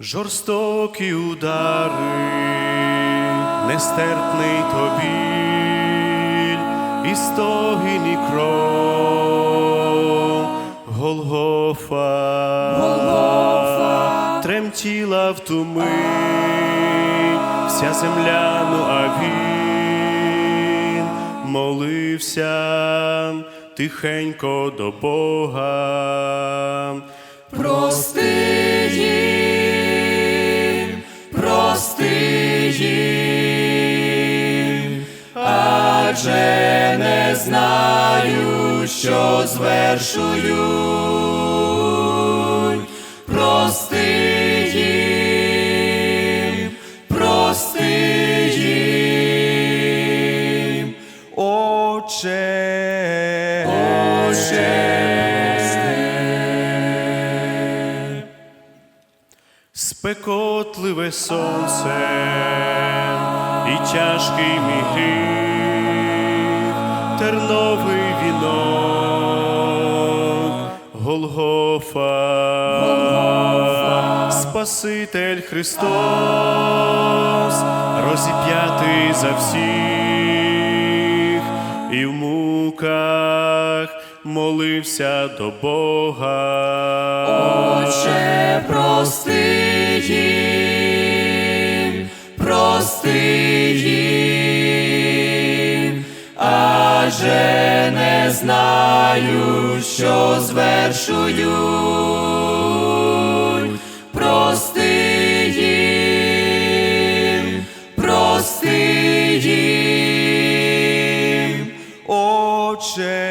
Жорстокі удари, нестерпний тобі, і стогін і кров, Голгофа, Голгофа. тремтіла в ту мить вся земля, ну а він молився тихенько до Бога. Адже не знаю, що звершують. Прости прости їм, спекотливе сонце і тяжкий мій гріх, терновий вінок, Голгофа, Спаситель Христос, розіп'ятий за всіх і в муках молився до Бога. Отче, прости адже не знаю, що звершують. Прости їм, прости їм, Отче,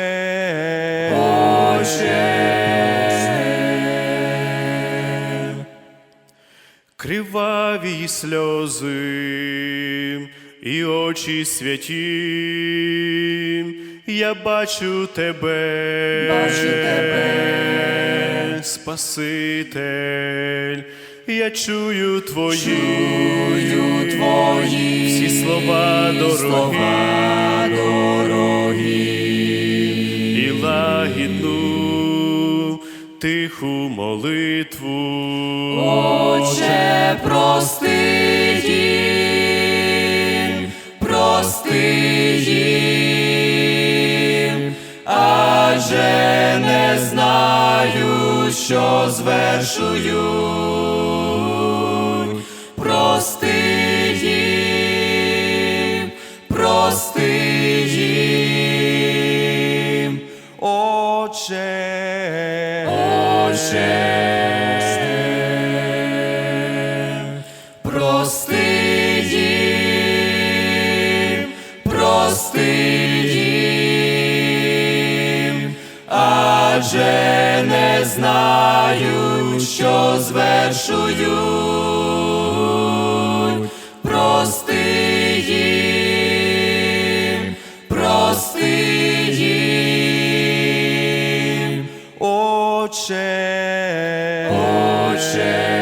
криваві сльози і очі святі, я бачу тебе, Бачу тебе. Спаситель, я чую твої, Чую твої всі слова дорогі. слова дорогі. і лагідну тиху молитву. Отче, прости адже не знаю, що звершують. Прости їм, прости їм, Отче, Отче, прости їм, прости їм, адже не знаю, що звершую. Прости їм, прости їм, Отче, Отче.